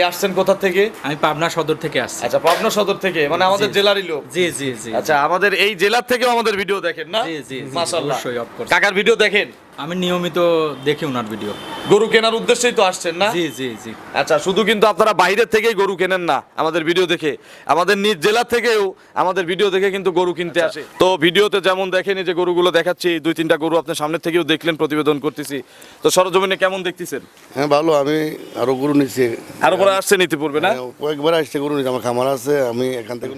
ভাই আসছেন কোথা থেকে? আমি পাবনা সদর থেকে আসছি। আচ্ছা পাবনা সদর থেকে মানে আমাদের জেলারই লোক। জি জি জি। আচ্ছা আমাদের এই জেলার থেকেও আমাদের ভিডিও দেখেন না? জি, জি, মাশাআল্লাহ। অবশ্যই। কাকার ভিডিও দেখেন? আমি নিয়মিত দেখি ওনার ভিডিও গরু কেনার উদ্দেশ্যেই তো আসছেন না? জি জি জি। আচ্ছা শুধু কিন্তু আপনারা বাইরের থেকেই গরু কেনেন না আমাদের ভিডিও দেখে। আমাদের নিজ জেলা থেকেও আমাদের ভিডিও দেখে কিন্তু গরু কিনতে আসে। তো ভিডিওতে যেমন দেখেন এই যে গরুগুলো দেখাচ্ছি দুই তিনটা গরু আপনার সামনে থেকেও দেখলেন প্রতিবেদন করতেছি। তো সরজমিনে কেমন দেখতেছেন? হ্যাঁ ভালো। আমি আরও গরু নিচ্ছি। আরও পরে আসছেন ইতিপূর্বে না? হ্যাঁ, কয়েকবার আসছে গরু নিচ্ছি আমার খামার আছে আমি এখান থেকে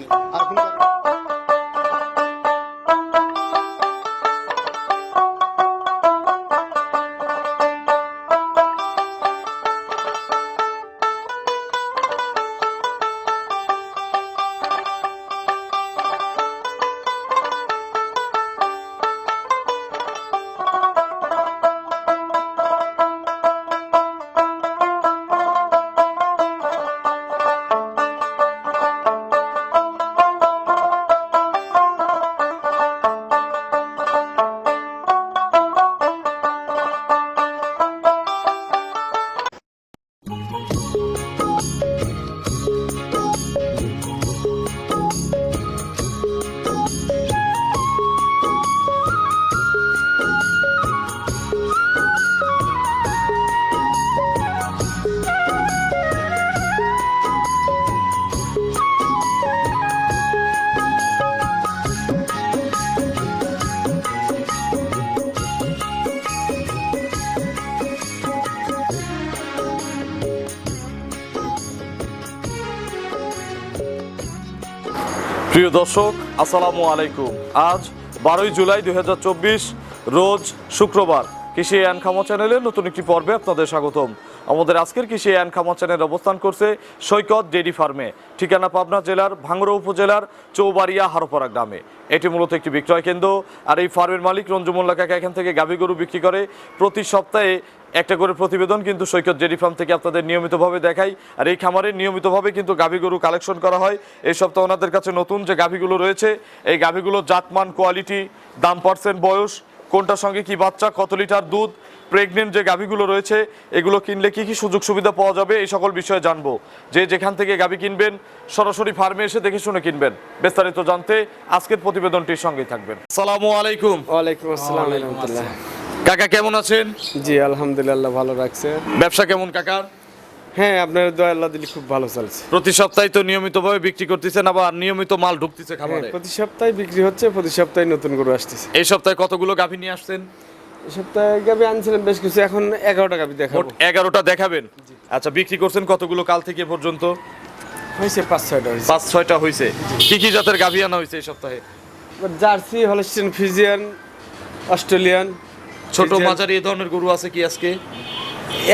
প্রিয় দর্শক, আসসালামু আলাইকুম। আজ বারোই জুলাই দুই হাজার চব্বিশ, রোজ শুক্রবার কৃষি অ্যান খামা চ্যানেলের নতুন একটি পর্বে আপনাদের স্বাগতম। আমাদের আজকের কৃষি অ্যান খামা চ্যানেল অবস্থান করছে সৈকত ডেইরি ফার্মে, ঠিকানা পাবনা জেলার ভাঙ্গড়া উপজেলার চৌবাড়িয়া হারোপাড়া গ্রামে। এটি মূলত একটি বিক্রয় কেন্দ্র, আর এই ফার্মের মালিক রঞ্জুমোল্লা কাকা এখান থেকে গাভী গরু বিক্রি করে প্রতি সপ্তাহে একটা করে প্রতিবেদন কিন্তু সৈকত ডেরি ফার্ম থেকে আপনাদের নিয়মিতভাবে দেখাই। আর এই খামারে নিয়মিতভাবে কিন্তু গাভী গরু কালেকশন করা হয়। এই সপ্তাহে ওনাদের কাছে নতুন যে গাভীগুলো রয়েছে এই গাভীগুলোর জাতমান কোয়ালিটি দাম পার্সেন্ট বয়স কোনটার সঙ্গে কি বাচ্চা কত লিটার দুধ প্রেগনেন্ট যে গাভীগুলো রয়েছে এগুলো কিনলে কি কি সুযোগ সুবিধা পাওয়া যাবে এই সকল বিষয়ে জানব। যে যেখান থেকে গাভী কিনবেন সরাসরি ফার্মে এসে দেখে শুনে কিনবেন। বিস্তারিত জানতে আজকের প্রতিবেদনটির সঙ্গে থাকবেন। সালামু আলাইকুম। ওয়ালাইকুম আসসালাম। রহমতুল্লাহ কাকা কেমন আছেন? জি আলহামদুলিল্লাহ ভালো রাখছে ব্যবসা কেমন কাকার হ্যাঁ আপনার দয়া আল্লাহ দিলি খুব ভালো চলছে। প্রতি সপ্তাহে তো নিয়মিতভাবে বিক্রি করতেছেন আবার নিয়মিত মাল ঢুকতেছে হ্যাঁ খাবারে। প্রতি সপ্তাহে বিক্রি হচ্ছে প্রতি সপ্তাহে নতুন গরু আসতেছে। এই সপ্তাহে কতগুলো গাভী নিয়ে আসছেন? এই সপ্তাহে গাবি আনছিলাম বেশ কিছু এখন এগারোটা গাবি মোট দেখাবো এগারোটা দেখাবেন? আচ্ছা বিক্রি করছেন কতগুলো কাল থেকে এ পর্যন্ত? হয়েছে পাঁচ ছয়টা হয়েছে। পাঁচ ছয়টা হয়েছে। কি কি জাতের গাভী আনা হয়েছে এই সপ্তাহে? জার্সি হলস্টিন ফিজিয়ান অস্ট্রেলিয়ান ছোট মাঝারি ধরনের গরু আছে কি আজকে?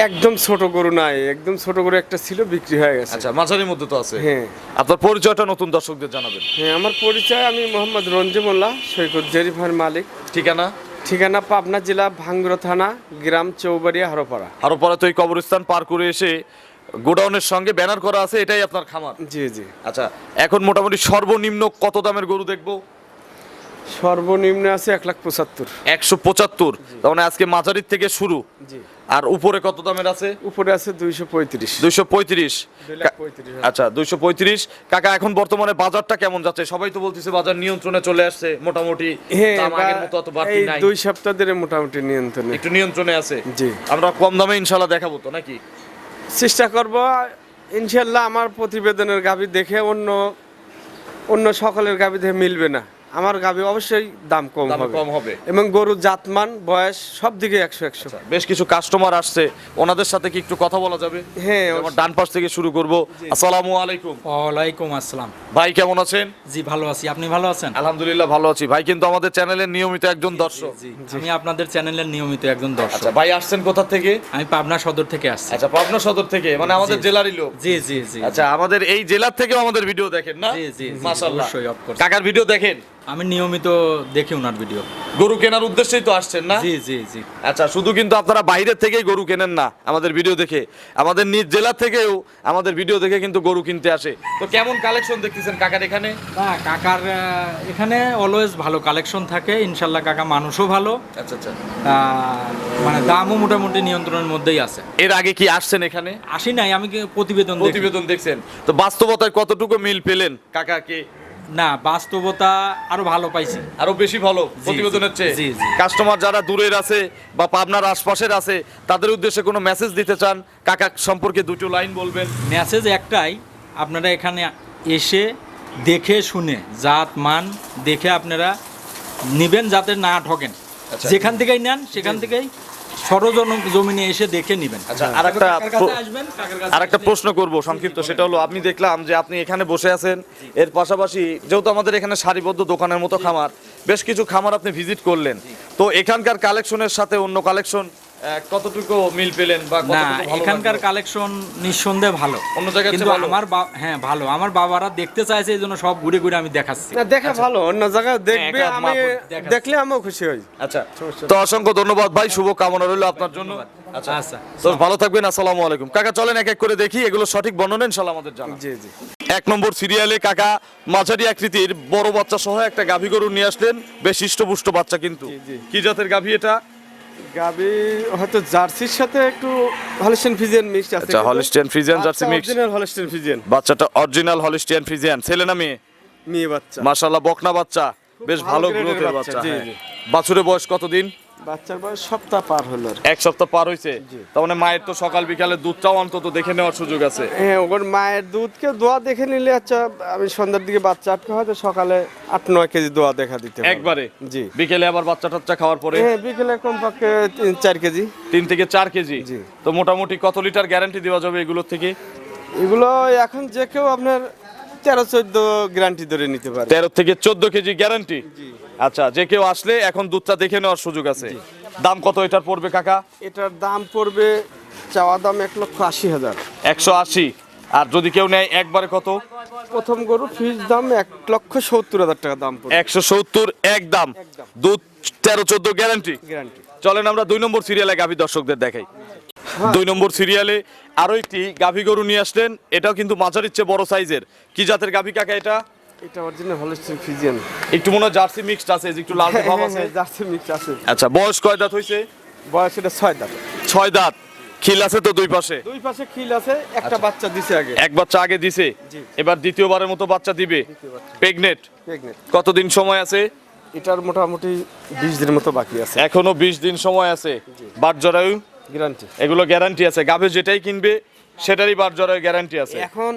একদম ছোট গরু নাই একদম ছোট গরু একটা ছিল বিক্রি হয়ে গেছে। আচ্ছা মাঝারির মধ্যে তো আছে। হ্যাঁ। আপনার পরিচয়টা নতুন দর্শকদের জানাবেন। হ্যাঁ আমার পরিচয় আমি মোহাম্মদ রঞ্জিমুল্লাহ সৈকত জেরিফার মালিক। ঠিকানা? ঠিকানা পাবনা জেলা ভাঙ্গুরা থানা গ্রাম চৌবাড়িয়া হরপাড়া। আরও পরে তো এই কবরস্থান পার করে এসে গোডাউনের সঙ্গে ব্যানার করা আছে এটাই আপনার খামার। জি জি। আচ্ছা এখন মোটামুটি সর্বনিম্ন কত দামের গরু দেখব? সর্বনিম্ন আছে এক লাখ পঁচাত্তর। একশো পঁচাত্তর। তার মানে আজকে মাঝারির থেকে শুরু। আর উপরে কত দামের আছে? উপরে আছে দুইশো পঁয়ত্রিশ। দুইশো পঁয়ত্রিশ। আচ্ছা দুইশো পঁয়ত্রিশ। কাকা এখন বর্তমানে বাজারটা কেমন যাচ্ছে? সবাই তো বলতেছে বাজার নিয়ন্ত্রণে চলে আসছে মোটামুটি দুই সপ্তাহ ধরে মোটামুটি নিয়ন্ত্রণে। একটু নিয়ন্ত্রণে আছে। জি। আমরা কম দামে ইনশাল্লাহ দেখাবো তো নাকি? চেষ্টা করব ইনশাল্লাহ আমার প্রতিবেদনের গাবি দেখে অন্য অন্য সকলের গাবি দেখে মিলবে না। আমার গাবি অবশ্যই দাম কম হবে। কম হবে। এবং গরু জাতমান বয়স সব দিকে একশো। একশো বেশ কিছু কাস্টমার আসছে। ওনাদের সাথে কি একটু কথা বলা যাবে? হ্যাঁ আমার ডান পাশ থেকে শুরু করব। আসসালামু আলাইকুম। ওয়ালাইকুম আসসালাম। ভাই কেমন আছেন? জি ভালো আছি। আপনি ভালো আছেন? আলহামদুলিল্লাহ ভালো আছি। ভাই কিন্তু আমাদের চ্যানেলের নিয়মিত একজন দর্শক। আমি আপনাদের চ্যানেলের নিয়মিত একজন দর্শক। আচ্ছা ভাই আসছেন কোথা থেকে? আমি পাবনা সদর থেকে আসছি। আচ্ছা পাবনা সদর থেকে মানে আমাদের জেলারই লোক। জি জি জি। আচ্ছা আমাদের এই জেলার থেকেও আমাদের ভিডিও দেখেন না? জি, জি, মাশাআল্লাহ। অবশ্যই। কাকার ভিডিও দেখেন? আমি নিয়মিত দেখি ওনার ভিডিও গরু কেনার উদ্দেশ্যেই তো আসছেন না? জি জি জি। আচ্ছা শুধু কিন্তু আপনারা বাইরের থেকেই গরু কেনেন না আমাদের ভিডিও দেখে। আমাদের নিজ জেলা থেকেও আমাদের ভিডিও দেখে কিন্তু গরু কিনতে আসে। তো কেমন কালেকশন দেখতেছেন কাকার এখানে? না কাকার আহ, এখানে অলওয়েজ ভালো কালেকশন থাকে। ইনশাল্লাহ কাকা মানুষও ভালো। আচ্ছা আচ্ছা। আহ, মানে দামও মোটামুটি নিয়ন্ত্রণের মধ্যেই আছে। এর আগে কি আসছেন এখানে? আসি নাই আমি কি প্রতিবেদন দেখি। প্রতিবেদন দেখছেন। তো বাস্তবতায় কতটুকু মিল পেলেন কাকাকে? না বাস্তবতা আরও ভালো পাইছি। আরও বেশি ভালো প্রতিবেদনের চেয়ে। কাস্টমার যারা দূরের আছে বা পাবনার আশপাশের আছে তাদের উদ্দেশ্যে কোনো মেসেজ দিতে চান কাকা সম্পর্কে দুটো লাইন বলবেন। মেসেজ একটাই আপনারা এখানে এসে দেখে শুনে জাত মান দেখে আপনারা নিবেন যাতে না ঠকেন। আচ্ছা। যেখান থেকেই নেন সেখান থেকেই সরজন জমিনে এসে দেখে নিবেন। আচ্ছা আর একটা কাকার কাছে আসবেন, কাকার কাছে আর একটা প্রশ্ন করব সংক্ষিপ্ত সেটা হলো আপনি দেখলাম যে আপনি এখানে বসে আছেন এর পাশাপাশি যেহেতু আমাদের এখানে সারিবদ্ধ দোকানের মতো খামার বেশ কিছু খামার আপনি ভিজিট করলেন। তো এখানকার কালেকশনের সাথে অন্য কালেকশন কতটুকু মিল পেলেন বা না এখানকার কালেকশন নিঃসন্দেহে ভালো। অন্য জায়গার কিন্তু আমার হ্যাঁ ভালো। আমার বাবারা দেখতে চাইছে এই জন্য সব ঘুরে ঘুরে আমি দেখাচ্ছি। না দেখা ভালো অন্য জায়গায় দেখবে আমি দেখলে আমিও খুশি হই। আচ্ছা। তো অসংখ্য ধন্যবাদ ভাই শুভ কামনা রইল আপনার জন্য। আচ্ছা। আচ্ছা। তো ভালো থাকবেন আসসালামু আলাইকুম। কাকা চলেন এক এক করে দেখি এগুলো সঠিক বর্ণনা ইনশাল্লাহ আমাদের জানা। জি জি। এক নম্বর সিরিয়ালে কাকা মাঝারি আকৃতির বড় বাচ্চা সহ একটা গাভী গরু নিয়ে আসলেন বেশ হৃষ্টপুষ্ট বাচ্চা কিন্তু। জি, জি। কি জাতের গাভী এটা? গাবি হয়তো জার্সির সাথে একটু হলিস্টিয়ান ফিজিয়ান মিক্স আছে আচ্ছা Holstein Friesian Jersey mix original Holstein Friesian. বাচ্চাটা অরিজিনাল হলিস্টিয়ান ফ্রিজিয়ান ছেলে না মেয়ে? মেয়ে বাচ্চা। মাশাআল্লাহ বকনা বাচ্চা। বেশ ভালো গ্রোথের বাচ্চা, হ্যাঁ। বাছুরের বয়স কতদিন? বাচ্চার বয়স সপ্তাহ পার হলো এক সপ্তাহ পার হয়েছে তার মানে মায়ের তো সকাল বিকালে দুধটাও অন্তত দেখে নেওয়ার সুযোগ আছে। হ্যাঁ ওর মায়ের দুধকে দোয়া দেখে নিলে আচ্ছা আমি সন্ধ্যার দিকে বাচ্চা আটকে হয়তো সকালে আট নয় কেজি দোয়া দেখা দিতে একবারে? জি। বিকেলে আবার বাচ্চা টাচ্চা খাওয়ার পরে? হ্যাঁ বিকেলে কমপক্ষে তিন চার কেজি। তিন থেকে চার কেজি? জি। তো মোটামুটি কত লিটার গ্যারান্টি দেওয়া যাবে এগুলোর থেকে? এগুলো এখন যে কেউ আপনার তেরো চোদ্দ গ্যারান্টি ধরে নিতে পারে। তেরো থেকে চোদ্দ কেজি গ্যারান্টি? আচ্ছা যে কেউ আসলে এখন দুধটা দেখে নেওয়ার সুযোগ আছে। দাম কত এটার পড়বে কাকা? এটার দাম পড়বে চাওয়া দাম এক লক্ষ আশি হাজার। একশো আশি। আর যদি কেউ নেয় একবারে কত? প্রথম গরু ফিস দাম এক লক্ষ সত্তর হাজার টাকা দাম একশো সত্তর এক দাম। দুধ তেরো চোদ্দ গ্যারান্টি। গ্যারান্টি। চলেন আমরা দুই নম্বর সিরিয়ালে গাভী দর্শকদের দেখাই। দুই নম্বর সিরিয়ালে আরও একটি গাভী গরু নিয়ে আসলেন। এটাও কিন্তু মাঝারির চেয়ে বড় সাইজের। কি জাতের গাভী কাকা এটা? এটা অরিজিনাল হলস্টিন ফিজিয়ান একটু মনে জার্সি মিক্সড আছে একটু লাল ভাব আছে। জার্সি মিক্স আছে। আচ্ছা বয়স কয় দাঁত হয়েছে বয়স এটা ছয় দাঁত। খিল আছে তো দুই পাশে? দুই পাশে খিল আছে একটা বাচ্চা দিছে আগে। এক বাচ্চা আগে দিছে? এবার দ্বিতীয়বারের মতো বাচ্চা দিবে? Pregnant Pregnant। কতদিন সময় আছে? এটার মোটামুটি বিশ দিনের মতো বাকি আছে। এখনও বিশ দিন সময় আছে। বাট জরায়ু গ্যারান্টি এগুলো গ্যারান্টি আছে। গাভে যেটাই কিনবে সেটারই বাট জরায়ু গ্যারান্টি আছে। এখন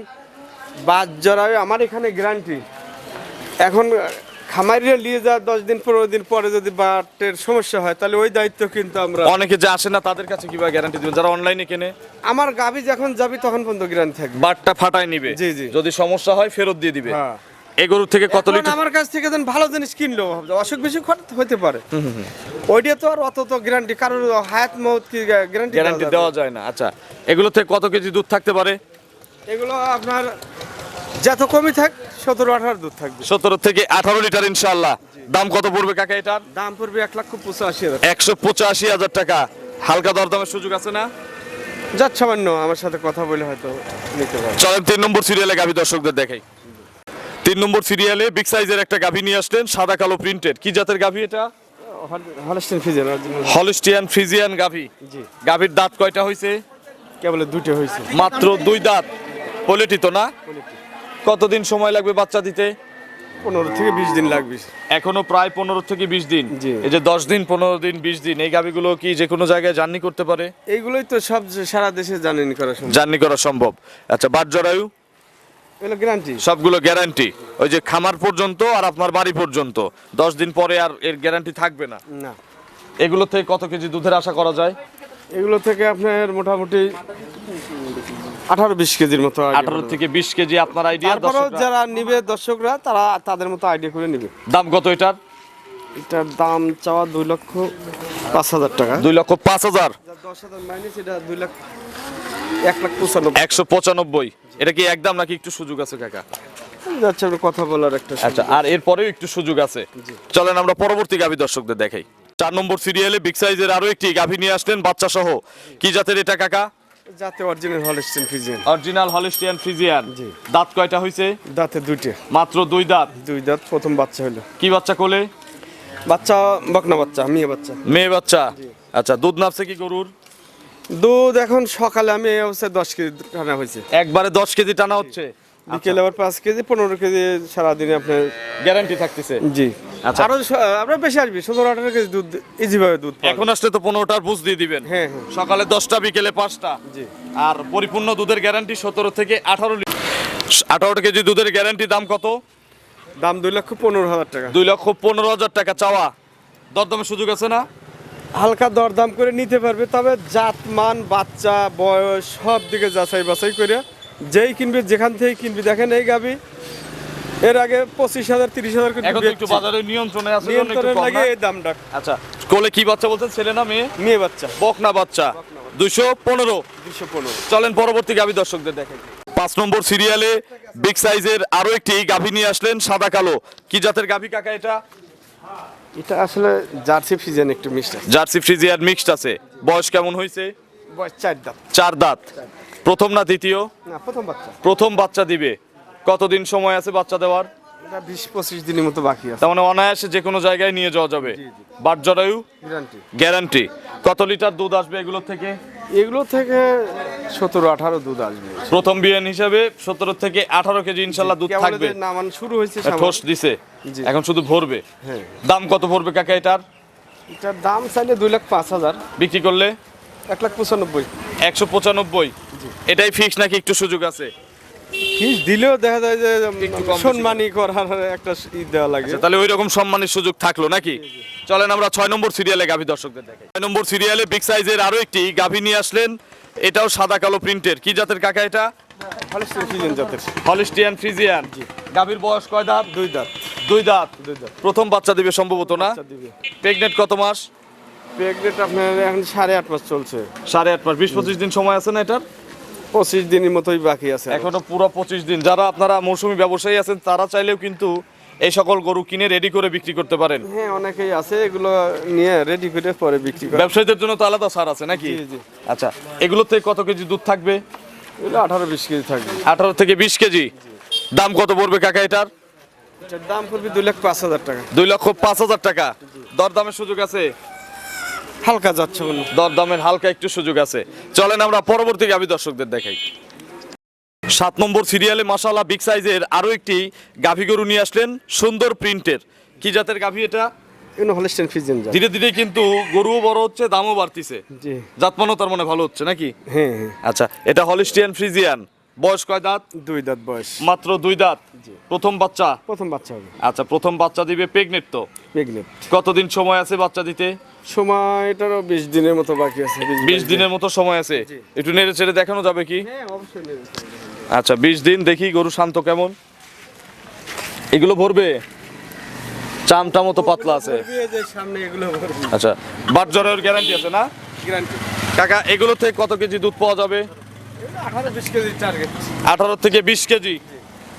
বাদ জড়াবে আমার এখানে গ্যারান্টি এখন খামারিরা নিয়ে যা দশ দিন পনেরো দিন পরে যদি বাটের সমস্যা হয় তাহলে ওই দায়িত্ব কিন্তু আমরা অনেকে যে আসে না তাদের কাছে কীভাবে গ্যারান্টি দিবেন? যারা অনলাইনে কেনে। আমার গাবি যখন যাবি তখন পর্যন্ত গ্যারান্টি থাকবে। বাটটা ফাটায় নিবে। জি, জি। যদি সমস্যা হয় ফেরত দিয়ে দিবে। হ্যাঁ। এই গরুর থেকে কত লিটার? আমার কাছ থেকে যেন ভালো জিনিস কিনলো অসুখ বিসুখ হতে পারে। ওইটা তো আর অত তো গ্যারান্টি কারণ হায়াত মৌত কি গ্যারান্টি গ্যারান্টি দেওয়া যায় না। আচ্ছা এগুলো থেকে কত কেজি দুধ থাকতে পারে? এগুলো আপনার যত কমই থাক সতেরো আঠারো দুধ থাকবে। সতেরো থেকে আঠারো লিটার ইনশাল্লাহ দাম কত পড়বে কাকা এটার? দাম পড়বে এক লক্ষ পঁচাশি হাজার। একশো পঁচাশি হাজার টাকা। হালকা দরদামের সুযোগ আছে না? যাচ্ছে সামান্য আমার সাথে কথা বলে হয়তো নিতে পারবে চলেন তিন নম্বর সিরিয়ালে গাভী দর্শকদের দেখাই। তিন নম্বর সিরিয়ালে বিগ সাইজের একটা গাভী নিয়ে আসলেন সাদা কালো প্রিন্টেড কি জাতের গাভী এটা? Holstein Friesian original Holstein Friesian গাভী। জি। গাভীর দাঁত কয়টা হয়েছে কেবল দুটো হয়েছে মাত্র দুই দাঁত। পোলেটি তো না? কতদিন সময় লাগবে বাচ্চা দিতে? পনেরো থেকে বিশ দিন লাগবে। এখনও প্রায় পনেরো থেকে বিশ দিন। এই যে দশ দিন পনেরো দিন বিশ দিন এই গাভীগুলো কি যে কোনো জায়গায় জার্নি করতে পারে? এইগুলোই তো সব সারা দেশে জার্নি করা সম্ভব। জার্নি করা সম্ভব। আচ্ছা বাট জরায়ু? এগুলো গ্যারান্টি সবগুলো গ্যারান্টি ওই যে খামার পর্যন্ত আর আপনার বাড়ি পর্যন্ত। দশ দিন পরে আর এর গ্যারান্টি থাকবে না? না। এগুলো থেকে কত কেজি দুধের আশা করা যায়? এগুলো থেকে আপনার মোটামুটি আঠারো বিশ কেজির মতো আঠারো থেকে বিশ কেজি আপনার আইডিয়া যারা নিবে দর্শকরা তারা তাদের মতো আইডিয়া করে নিবে। দাম কত এটার? এটার দাম চাওয়া দুই লক্ষ পাঁচ হাজার টাকা। দুই লক্ষ পাঁচ হাজার। দশ হাজার মাইনাস এটা দুই লাখ এক লাখ পঁচানব্বই। একশো পঁচানব্বই। এটা কি একদম নাকি একটু সুযোগ আছে কাকা? যাচ্ছে কথা বলার একটা আচ্ছা আর এরপরেও একটু সুযোগ আছে। চলেন আমরা পরবর্তী গাভী দর্শকদের দেখাই। চার নম্বর সিরিয়ালে বিগ সাইজের আরও একটি গাভী নিয়ে আসলেন বাচ্চা সহ কি জাতের এটা কাকা? যাতে original Holstein Friesian. Original Holstein Friesian জি। দাঁত কয়টা হইছে? দাঁতে দুইটা। মাত্র দুই দাঁত? দুই দাঁত প্রথম বাচ্চা হলো কি বাচ্চা কোলে? বাচ্চা বকনা বাচ্চা মেয়ে বাচ্চা। মেয়ে বাচ্চা? আচ্ছা দুধ নাপছে কি গরুর? দুধ এখন সকালে আমি হচ্ছে দশ কেজি টানা হয়েছে। একবারে দশ কেজি টানা হচ্ছে? বিকেলে আবার পাঁচ কেজি পনেরো কেজি সারাদিনে আপনার গ্যারান্টি থাকতেছে? জি। আচ্ছা। আরও আপনার বেশি আসবে সতেরো আঠারো কেজি দুধ ইজি ভাবে দুধ এখন আসলে তো পনেরোটার বুঝ দিয়ে দিবেন। হ্যাঁ, হ্যাঁ। সকালে দশটা বিকেলে পাঁচটা। জি। আর পরিপূর্ণ দুধের গ্যারান্টি সতেরো থেকে আঠারো আঠারো কেজি দুধের গ্যারান্টি দাম কত? দাম দুই লক্ষ পনেরো হাজার টাকা। দুই লক্ষ পনেরো হাজার টাকা চাওয়া। দরদামের সুযোগ আছে না? হালকা দরদাম করে নিতে পারবে তবে জাত মান বাচ্চা বয়স সব দিকে যাচাই বাছাই করে যেই কিনবে যেখান থেকে কিনবি দেখেন এই গাবি। এর আগে পঁচিশ হাজার তিরিশ হাজার এখন একটু। বাজারের নিয়ন্ত্রণে আছে জন্য নিয়ন্ত্রণের লাগে এই দামটা। আচ্ছা কোলে কি বাচ্চা বলছেন? ছেলে না মেয়ে? মেয়ে বাচ্চা। বকনা বাচ্চা। দুইশো পনেরো। দুশো পনেরো। চলেন পরবর্তী গাভী দর্শকদের দেখেন। পাঁচ নম্বর সিরিয়ালে বিগ সাইজের আরও একটি গাভী নিয়ে আসলেন সাদা কালো। কি জাতের গাভী কাকা এটা? এটা আসলে জার্সি ফিজেন একটু মিষ্টি আছে। জার্সি ফ্রিজিয়ার মিক্সড আছে। বয়স কেমন হয়েছে? বয়স চার দাম চার দাঁত। প্রথম না দ্বিতীয়? না প্রথম বাচ্চা। প্রথম বাচ্চা দিবে। কতদিন সময় আছে বাচ্চা দেওয়ার? এটা বিশ পঁচিশ দিনের মতো বাকি আছে। তার মানে অনায়াসে যে কোনো জায়গায় নিয়ে যাওয়া যাবে। বাট জরায়ু? গ্যারান্টি। গ্যারান্টি। কত লিটার দুধ আসবে এগুলো থেকে? এগুলো থেকে সতেরো আঠারো দুধ আসবে। প্রথম বিয়ান হিসাবে সতেরো থেকে আঠারো কেজি ইনশাল্লাহ দুধ থাকবে। এদের নামান শুরু হয়েছে ঠোস দিছে। এখন শুধু ভরবে। হ্যাঁ। দাম কত পড়বে কাকা এটার? এটার দাম চাইলে দুই লাখ পাঁচ হাজার। বিক্রি করলে? এক লাখ পঁচানব্বই। একশো পঁচানব্বই। এটাই ফিক্স নাকি একটু সুযোগ আছে? ফিস দিলেও দেখা যায় যে সম্মানী করার একটা ই দেওয়া লাগে। আচ্ছা, তাহলে ওই রকম সম্মানের সুযোগ থাকল নাকি? চলেন আমরা ছয় নম্বর সিরিয়ালে গাভী দর্শকদের দেখাই। ছয় নম্বর সিরিয়ালে বিগ সাইজের আরও একটি গাভী নিয়ে আসলেন। এটাও সাদা কালো প্রিন্টের কি জাতের কাকা এটা? হলিস্টিয়ান ফ্রিজিয়ান গাভীর বয়স কয় দাঁত? দুই দাঁত। দুই দাঁত? দুই দাঁত। প্রথম বাচ্চা দিবে সম্ভবত না? প্রেগনেন্ট কত মাস? প্রেগনেন্ট আপনার এখন সাড়ে আট মাস চলছে। সাড়ে আট মাস। বিশ পঁচিশ দিন সময় আছে না এটার? পঁচিশ দিনের মতোই বাকি আছে এখনও পুরো পঁচিশ দিন। যারা আপনারা মৌসুমি ব্যবসায়ী আছেন তারা চাইলেও কিন্তু এই সকল গরু কিনে রেডি করে বিক্রি করতে পারেন। হ্যাঁ অনেকেই আছে এগুলো নিয়ে রেডি করে পরে বিক্রি করে ব্যবসায়ীদের জন্য তো আলাদা সার আছে নাকি? জি। আচ্ছা এগুলো থেকে কত কেজি দুধ থাকবে? এগুলো আঠারো বিশ কেজি থাকবে। আঠারো থেকে বিশ কেজি। দাম কত পড়বে কাকা এটার? এটার দাম পড়বে দুই লাখ পাঁচ হাজার টাকা। দুই লক্ষ পাঁচ হাজার টাকা। দরদামের সুযোগ আছে? হালকা যাচ্ছে দরদামের হালকা একটু সুযোগ আছে। চলেন আমরা পরবর্তী গাভী দর্শকদের দেখাই। সাত নম্বর সিরিয়ালে মাসালা বিগ সাইজের আরও একটি গাভী গরু নিয়ে আসলেন সুন্দর প্রিন্টের। কি জাতের গাভী এটা? এগুলো হলস্টেইন ফ্রিজিয়ান ধীরে ধীরে কিন্তু গরুও বড় হচ্ছে দামও বাড়তিছে। জি। জাতমানও তার মানে ভালো হচ্ছে নাকি? হ্যাঁ হ্যাঁ। আচ্ছা এটা হলিস্টিয়ান ফ্রিজিয়ান বয়স কয় দাঁত? দুই দাঁত বয়স। মাত্র দুই দাঁত? প্রথম বাচ্চা? প্রথম বাচ্চা হবে। আচ্ছা প্রথম বাচ্চা দিবে প্রেগনেন্ট তো? প্রেগনেন্ট কতদিন সময় আছে বাচ্চা দিতে? সময় এটারও বিশ দিনের মতো বাকি আছে বিশ দিনের। মতো সময় আছে? একটু নেড়ে চেড়ে দেখানো যাবে কি? হ্যাঁ আচ্ছা বিশ দিন দেখি গরু শান্ত কেমন? এগুলো ভরবে? চামটা মতো পাতলা আছে। আচ্ছা বাট জ্বরের গ্যারান্টি আছে না? গ্যারান্টি কাকা এগুলো থেকে কত কেজি দুধ পাওয়া যাবে? আঠারো বিশ কেজি টার্গেট আঠারো থেকে বিশ কেজি।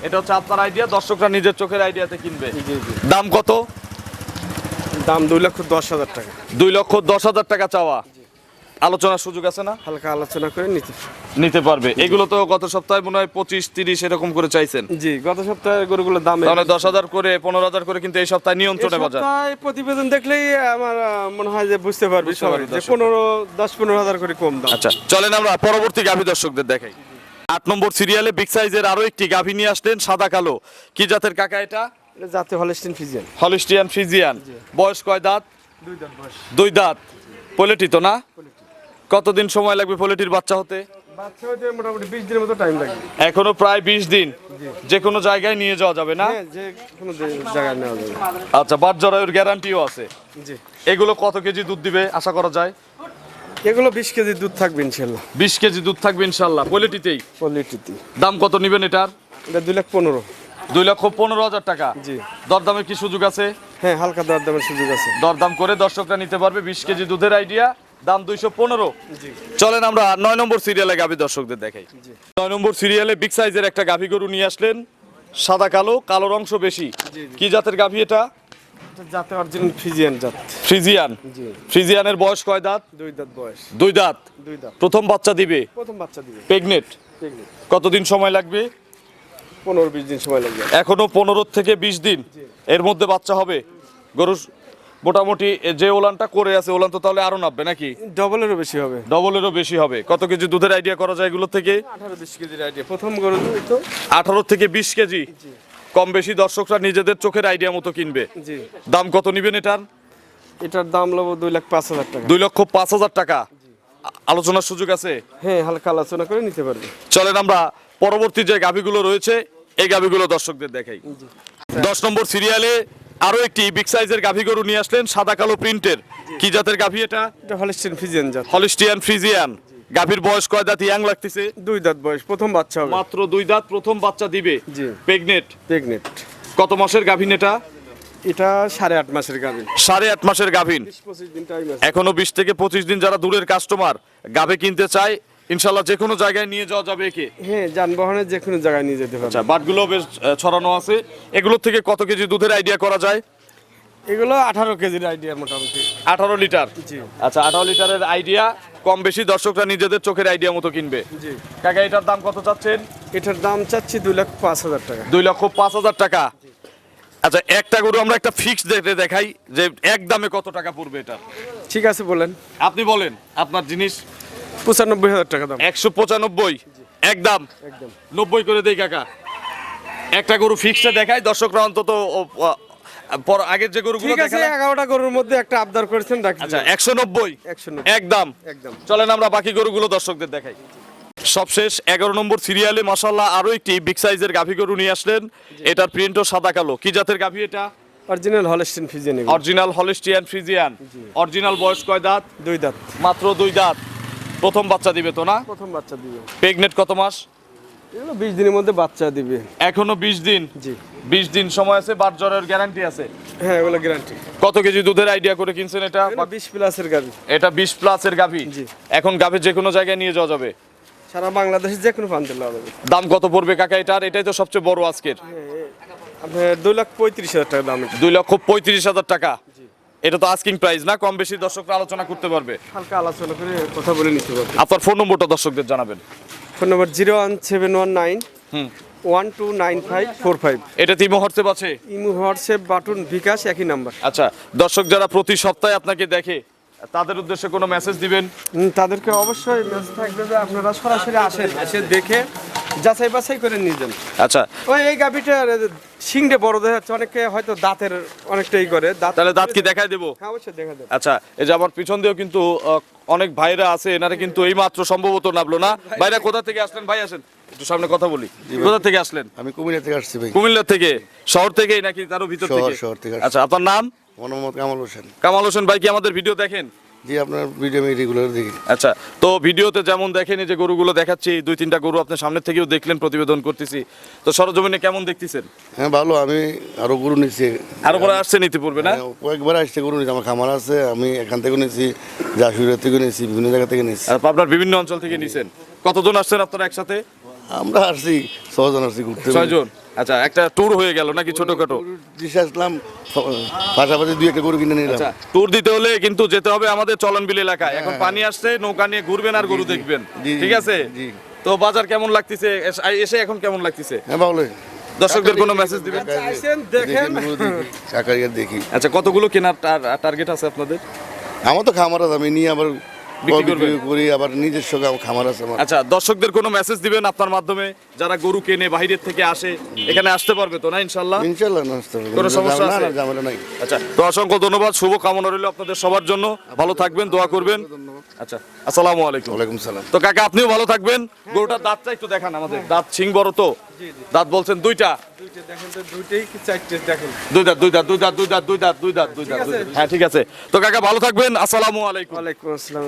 এটা হচ্ছে আপনার আইডিয়া দর্শকরা নিজের চোখের আইডিয়াতে কিনবে। দাম কত? দাম দুই লক্ষ দশ হাজার টাকা। দুই লক্ষ দশ হাজার টাকা চাওয়া। আলোচনার সুযোগ আছে না? হালকা আলোচনা করে নিতে। নিতে পারবে। এগুলো তো গত সপ্তাহে মনে হয় পঁচিশ তিরিশ এরকম করে চাইছেন। জি গত সপ্তাহে গরুগুলোর দাম তাহলে দশ হাজার করে পনেরো হাজার করে কিন্তু এই সপ্তাহে নিয়ন্ত্রণে বাজার। প্রতিবেদন দেখলেই আমার মনে হয় যে বুঝতে পারবি সবাই। পনেরো দশ পনেরো হাজার করে কম দাম। আচ্ছা চলেন আমরা পরবর্তী গাভী দর্শকদের দেখাই। আট নম্বর সিরিয়ালে বিগ সাইজের আরও একটি গাভী নিয়ে আসলেন সাদা কালো। কি জাতের কাকা এটা? জাতে হলস্টিন ফিজিয়ান হলিস্টিয়ান ফিজিয়ান বয়স কয় দাঁত? দুই বয়স। দুই দাঁত। পোলেটি তো না? কতদিন সময় লাগবে পোলেটির বাচ্চা হতে? এখনও প্রায় বিশ দিন। যে কোনো জায়গায় নিয়ে যাওয়া যাবে না? হ্যাঁ আচ্ছা বাদ জরায়ুর গ্যারান্টিও আছে। জি। এগুলো কত কেজি দুধ দিবে আশা করা যায়? এগুলো বিশ কেজি দুধ থাকবে ইনশাল্লাহ। বিশ কেজি দুধ থাকবে ইনশাল্লাহ। পোলেটিতেই? কোয়ালিটিতে দাম কত নেবেন এটার? এটা দুই লাখ পনেরো। দুই লক্ষ পনেরো হাজার টাকা। জি। দরদামের কি সুযোগ আছে? হ্যাঁ হালকা দরদামের সুযোগ আছে। দরদাম করে দর্শকরা নিতে পারবে বিশ কেজি দুধের আইডিয়া দাম দুইশো পনেরো। চলেন আমরা নয় নম্বর সিরিয়ালে গাভী দর্শকদের দেখাই। নয় নম্বর সিরিয়ালে বিগ সাইজের একটা গাভী গরু নিয়ে আসলেন। সাদা কালো কালোর অংশ বেশি। কি জাতের গাভী এটা? এটা জাতে অরিজিনাল ফিজিয়ান জাত। ফ্রিজিয়ান। ফ্রিজিয়ানের বয়স কয় দাঁত? দুই দাঁত বয়স। দুই দাঁত। দুই দাঁত। প্রথম বাচ্চা দিবে? প্রথম বাচ্চা দিবে। প্রেগনেট কতদিন সময় লাগবে? পনেরো বিশ দিন সময় লাগবে। এখনও পনেরো থেকে বিশ দিন। এর মধ্যে বাচ্চা হবে? গরু মোটামুটি যে ওলানটা করে আছে ওলান তো তাহলে আরও নামবে নাকি? ডবলেরও বেশি হবে। ডবলেরও বেশি হবে। কত কেজি দুধের আইডিয়া করা যায় এগুলো থেকে? আঠারো বিশ কেজির আইডিয়া প্রথম গরু তো। আঠারো থেকে বিশ কেজি। কম বেশি দর্শকরা নিজেদের চোখের আইডিয়া মতো কিনবে। দাম কত নিবেন এটার? এটার দাম লব দুই লাখ পাঁচ হাজার টাকা। দুই লক্ষ পাঁচ হাজার টাকা। আলোচনার সুযোগ আছে? হ্যাঁ হালকা আলোচনা করে নিতে পারবে। চলেন আমরা পরবর্তী যে গাভিগুলো রয়েছে এই গাভিগুলো দর্শকদের দেখাই। দশ নম্বর সিরিয়ালে আরও একটি বিগ সাইজের গাভি গরু নিয়ে আসলেন সাদা কালো প্রিন্টের কি জাতের গাভি এটা? হলিস্টিয়ান ফিজিয়ান জাত। হলিস্টিয়ান ফ্রিজিয়ান গাভির বয়স কয় দাঁত ইয়াং লাগতেছে? দুই দাঁত বয়স প্রথম বাচ্চা হবে। মাত্র দুই দাঁত প্রথম বাচ্চা দিবে। জি। প্রেগনেট প্রেগনেন্ট কত মাসের গাভিন এটা? এটা সাড়ে আট মাসের গাভিন সাড়ে আট মাসের গাভিন এখনও বিশ থেকে পঁচিশ দিন যারা দূরের কাস্টমার গাভে কিনতে চায় ইনশাল্লাহ যে কোনো জায়গায় নিয়ে যাওয়া যাবে একে? হ্যাঁ যানবাহনের যে কোনো জায়গায় নিয়ে যেতে আচ্ছা পারবে। বাটগুলো বেশ ছড়ানো আছে। এগুলোর থেকে কত কেজি দুধের আইডিয়া করা যায়? এগুলো আঠারো কেজির আইডিয়া মোটামুটি। আঠারো লিটার? জি। আচ্ছা আঠারো লিটারের আইডিয়া কম বেশি দর্শকরা নিজেদের চোখের আইডিয়া মতো কিনবে। জি। কাকা এটার দাম কত চাচ্ছেন? এটার দাম চাচ্ছি দুই লাখ পাঁচ হাজার টাকা। দুই লক্ষ পাঁচ হাজার টাকা। আচ্ছা একটা গরু আমরা একটা ফিক্স দেখতে দেখাই যে এক দামে কত টাকা পড়বে এটা ঠিক আছে বলেন। আপনি বলেন আপনার জিনিস। পঁচানব্বই হাজার টাকা দাম। একশো পঁচানব্বই? একদম। একদম। নব্বই করে দেই কাকা। একটা গরু ফিক্সে দেখাই দর্শকরা অন্তত ও, ও, পর আগের যে গরুগুলো ঠিক আছে দেখালাম। এগারোটা গরুর মধ্যে একটা আবদার করেছেন রাখি আচ্ছা একশো নব্বই? একশো একদম। একদম। চলেন আমরা বাকি গরুগুলো দর্শকদের দেখাই। সবশেষ এগারো নম্বর সিরিয়ালে মাসাল্লাহ আরও একটি বিগ সাইজের গাভী গরু নিয়ে আসলেন। এটার প্রিন্টও সাদা কালো। কি জাতের গাভী এটা? অরিজিনাল হলস্টিন ফিজিয়ান এগুলো। অরিজিনাল হলিস্টিয়ান ফ্রিজিয়ান অরিজিনাল বয়স কয় দাঁত? দুই দাঁত। মাত্র দুই দাঁত। প্রথম বাচ্চা দিবে তো না? প্রথম বাচ্চা দিবে। প্রেগনেট কত মাস? এগুলো বিশ দিনের মধ্যে বাচ্চা দিবে। এখনও বিশ দিন? জি। বিশ দিন সময় আছে বাট জ্বরের গ্যারান্টি আছে? হ্যাঁ এগুলো গ্যারান্টি কত কেজি দুধের আইডিয়া করে কিনছেন এটা? বিশ প্লাসের গাড়ি এটা বিশ প্লাসের গাভী? জি। এখন গাভী যে কোনো জায়গায় নিয়ে যাওয়া যাবে? সারা বাংলাদেশে যে কোনো প্রান্তে লাগাবে দাম কত পড়বে কাকা এটার? এটাই তো সবচেয়ে বড় আজকের। আপনার দুই লাখ পঁয়ত্রিশ হাজার টাকা দাম এটা। দুই লক্ষ পঁয়ত্রিশ হাজার টাকা। এটা তো আস্কিং প্রাইস না? কম বেশি দর্শকরা আলোচনা করতে পারবে। হালকা আলোচনা করে কথা বলে নিতে পারবে। আপনার ফোন নম্বরটা দর্শকদের জানাবেন। Phone number zero one seven one nine hmm. One two nine five four five. এটা তিমো হোয়াটসঅ্যাপ আছে? ইমো হোয়াটসঅ্যাপ বাটন বিকাশ একই নাম্বার। আচ্ছা দর্শক যারা প্রতি সপ্তাহে আপনাকে দেখে তাদের উদ্দেশ্যে কোনো মেসেজ দিবেন? তাদেরকে অবশ্যই মেসেজ থাকবে যে আপনারা সরাসরি আসেন এসে দেখে যাচাই বাছাই করে নিয়ে যান। আচ্ছা। ওই এই গাভিটার সিংড়ে বড় দেখা যাচ্ছে অনেকে হয়তো দাঁতের অনেকটাই করে দাঁত তাহলে দাঁত কি দেখাই দেবো? হ্যাঁ অবশ্যই দেখা যাবে আচ্ছা এই যে আমার পিছন দিয়েও কিন্তু অনেক ভাইরা আছে এনারা কিন্তু এই মাত্র সম্ভবত নামলো না। ভাইরা কোথা থেকে আসলেন? ভাই আসেন একটু সামনে কথা বলি। কোথা থেকে আসলেন? আমি কুমিল্লা থেকে আসছি ভাই। কুমিল্লা থেকে। শহর থেকেই নাকি তারও ভিতর শহর, থেকে? শহর থেকে আচ্ছা আপনার নাম? মোহাম্মদ কামাল হোসেন। কামাল হোসেন ভাই কি আমাদের ভিডিও দেখেন? জি আপনার ভিডিও আমি রেগুলার দেখি। আচ্ছা তো ভিডিওতে যেমন দেখেন যে গরুগুলো দেখাচ্ছি দুই তিনটা গরু আপনার সামনে থেকেও দেখলেন প্রতিবেদন করতেছি। তো সরজমিনে কেমন দেখতেছেন? হ্যাঁ ভালো আমি আরও গরু নিচ্ছি। আরও পরে আসছেন ইতিপূর্বে না? হ্যাঁ, কয়েকবার আসছে গরু নিচ্ছি আমার খামার আছে আমি এখান থেকে নিচ্ছি জাসুরের থেকে নিচ্ছি বিভিন্ন জায়গা থেকে নিচ্ছি। আর আপনার বিভিন্ন অঞ্চল থেকে নিছেন। কতজন আসছেন আপনারা একসাথে? আমরা আসছি ছজন আসছি ঘুরতে ছয়জন? আচ্ছা একটা ট্যুর হয়ে গেল নাকি ছোটখাটো? দিশে আসলাম পাশাপাশি দুই একটা গরু কিনে নিলাম আচ্ছা ট্যুর দিতে হলে কিন্তু যেতে হবে আমাদের চলনবিল এলাকায়। এখন পানি আসছে নৌকা নিয়ে ঘুরবেন আর গরু দেখবেন। ঠিক আছে? তো বাজার কেমন লাগতেছে? এসে এখন কেমন লাগতেছে? হ্যাঁ ভালো। দর্শকদের কোনো মেসেজ দিবেন? দেখেন। চাকারিয়া দেখি আচ্ছা কতগুলো কেনার টার্গেট আছে আপনাদের? আমার তো খামার আছে আমি নিয়ে আবার বিক্রি করি আবার নিজস্ব খামার আছে আমার। আচ্ছা দর্শকদের কোনো মেসেজ দিবেন আপনার মাধ্যমে? যারা গরু কেনে বাইরের থেকে আসে এখানে আসতে পারবে তো না ইনশাল্লাহ ইনশাল্লাহ নষ্ট হবে না। কোনো সমস্যা আছে? ঝামেলা নাই। আচ্ছা তো অসংখ্য ধন্যবাদ শুভ কামনা রইল আপনাদের সবার জন্য। ভালো থাকবেন দোয়া করবেন। আচ্ছা আসসালামু আলাইকুম। ওয়ালাইকুম সালাম। তো কাকা আপনিও ভালো থাকবেন। গরুটার দাঁতটা একটু দেখান আমাদের। দাঁত সিং বড় তো। দাঁত বলছেন দুইটা। হ্যাঁ ঠিক আছে। তো কাকা ভালো থাকবেন। আসসালামু আলাইকুম। আসসালাম